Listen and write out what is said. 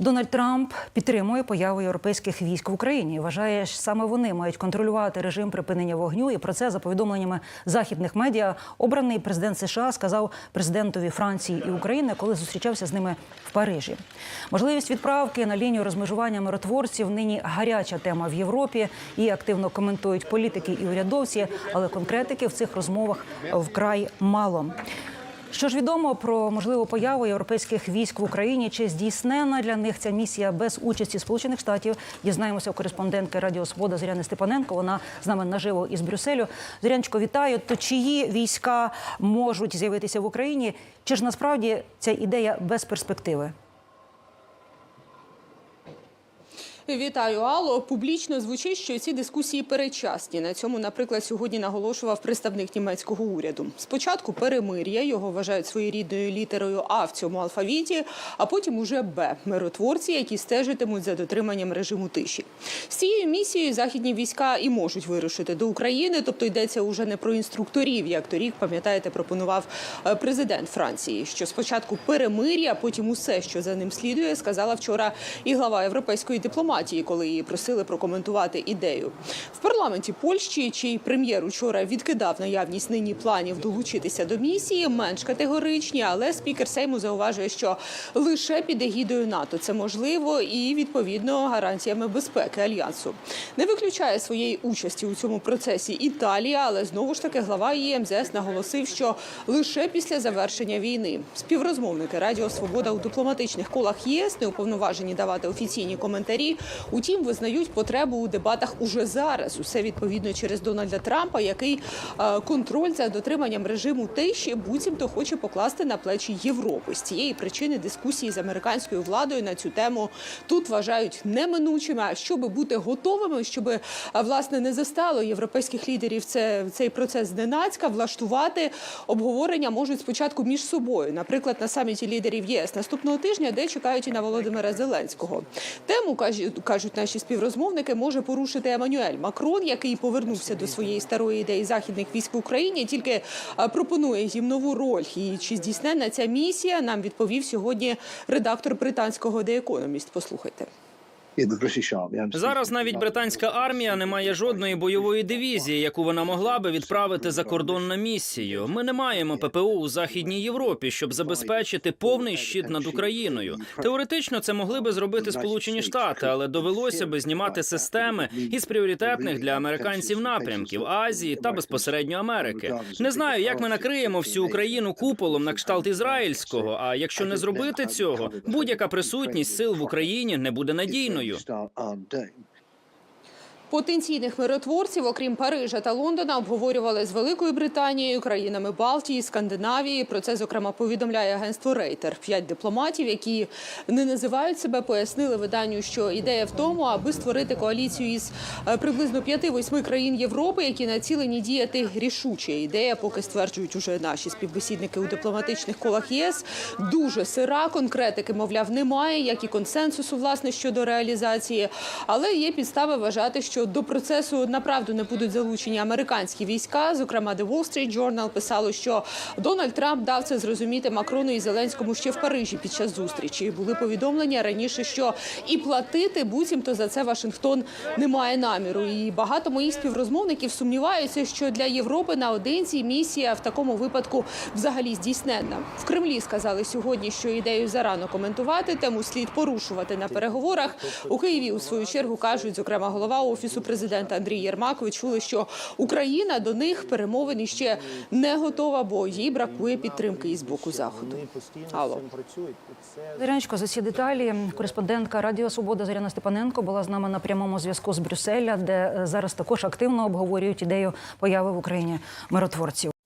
Дональд Трамп підтримує появу європейських військ в Україні. Вважає, що саме вони мають контролювати режим припинення вогню. І про це за повідомленнями західних медіа обраний президент США сказав президентові Франції і України, коли зустрічався з ними в Парижі. Можливість відправки на лінію розмежування миротворців нині гаряча тема в Європі. Її активно коментують політики і урядовці, але конкретики в цих розмовах вкрай мало. Що ж відомо про можливу появу європейських військ в Україні? Чи здійснена для них ця місія без участі Сполучених Штатів? Дізнаємося у кореспондентки Радіо Свобода Зоряни Степаненко. Вона з нами наживо із Брюсселю. Зоряночко, вітаю. То чиї війська можуть з'явитися в Україні? Чи ж насправді ця ідея без перспективи? Вітаю, Алло. Публічно звучить, що ці дискусії передчасні. На цьому, наприклад, сьогодні наголошував представник німецького уряду. Спочатку перемир'я його вважають своєрідною літерою А в цьому алфавіті, а потім уже Б миротворці, які стежитимуть за дотриманням режиму тиші. З цією місією західні війська і можуть вирушити до України, тобто йдеться уже не про інструкторів, як торік, пам'ятаєте, пропонував е, президент Франції. Що спочатку перемир'я, потім усе, що за ним слідує, сказала вчора і глава європейської дипломатії, коли її просили прокоментувати ідею в парламенті Польщі. Чий прем'єр учора відкидав наявність нині планів долучитися до місії, менш категоричні, але спікер Сейму зауважує, що лише під егідою НАТО це можливо і відповідно гарантіями безпеки альянсу. Не виключає своєї участі у цьому процесі Італія, але знову ж таки глава її МЗС наголосив, що лише після завершення війни співрозмовники Радіо Свобода у дипломатичних колах ЄС не уповноважені давати офіційні коментарі. Утім, визнають потребу у дебатах уже зараз. Усе відповідно через Дональда Трампа, який е, контроль за дотриманням режиму тиші буцімто хоче покласти на плечі Європи. З цієї причини дискусії з американською владою на цю тему тут вважають неминучими. А щоб бути готовими, щоб е, власне не застало європейських лідерів це цей процес зненацька, влаштувати обговорення можуть спочатку між собою, наприклад, на саміті лідерів ЄС наступного тижня, де чекають і на Володимира Зеленського. Тему кажуть, кажуть наші співрозмовники, може порушити Еммануель Макрон, який повернувся до своєї старої ідеї західних військ в Україні, тільки пропонує їм нову роль. І чи здійснена ця місія? Нам відповів сьогодні редактор британського The Economist. Послухайте. Зараз навіть британська армія не має жодної бойової дивізії, яку вона могла би відправити за кордон на місію. Ми не маємо ППО у західній Європі, щоб забезпечити повний щит над Україною. Теоретично це могли би зробити Сполучені Штати, але довелося би знімати системи із пріоритетних для американців напрямків Азії та безпосередньо Америки. Не знаю, як ми накриємо всю Україну куполом на кшталт ізраїльського. А якщо не зробити цього, будь-яка присутність сил в Україні не буде надійною. you. Start on Doom. Потенційних миротворців, окрім Парижа та Лондона, обговорювали з Великою Британією, країнами Балтії, Скандинавії. Про це зокрема повідомляє агентство Рейтер. П'ять дипломатів, які не називають себе, пояснили виданню, що ідея в тому, аби створити коаліцію із е, приблизно п'яти-восьми країн Європи, які націлені діяти рішуче. Ідея, поки стверджують уже наші співбесідники у дипломатичних колах ЄС, дуже сира. Конкретики, мовляв, немає, як і консенсусу власне щодо реалізації, але є підстави вважати, що до процесу направду не будуть залучені американські війська. Зокрема, The Wall Street Journal писало, що Дональд Трамп дав це зрозуміти Макрону і Зеленському ще в Парижі під час зустрічі. Були повідомлення раніше, що і платити буцімто за це Вашингтон не має наміру. І багато моїх співрозмовників сумніваються, що для Європи наодинці місія в такому випадку взагалі здійсненна. В Кремлі сказали сьогодні, що ідею зарано коментувати, тему слід порушувати на переговорах. У Києві у свою чергу кажуть, зокрема, голова офісу президента Андрій Єрмак. Ви що Україна до них перемовин іще не готова, бо їй бракує підтримки із боку заходу. Алло. Зоряночко, за ці деталі кореспондентка Радіо Свобода Зоряна Степаненко була з нами на прямому зв'язку з Брюсселя, де е, зараз також активно обговорюють ідею появи в Україні миротворців.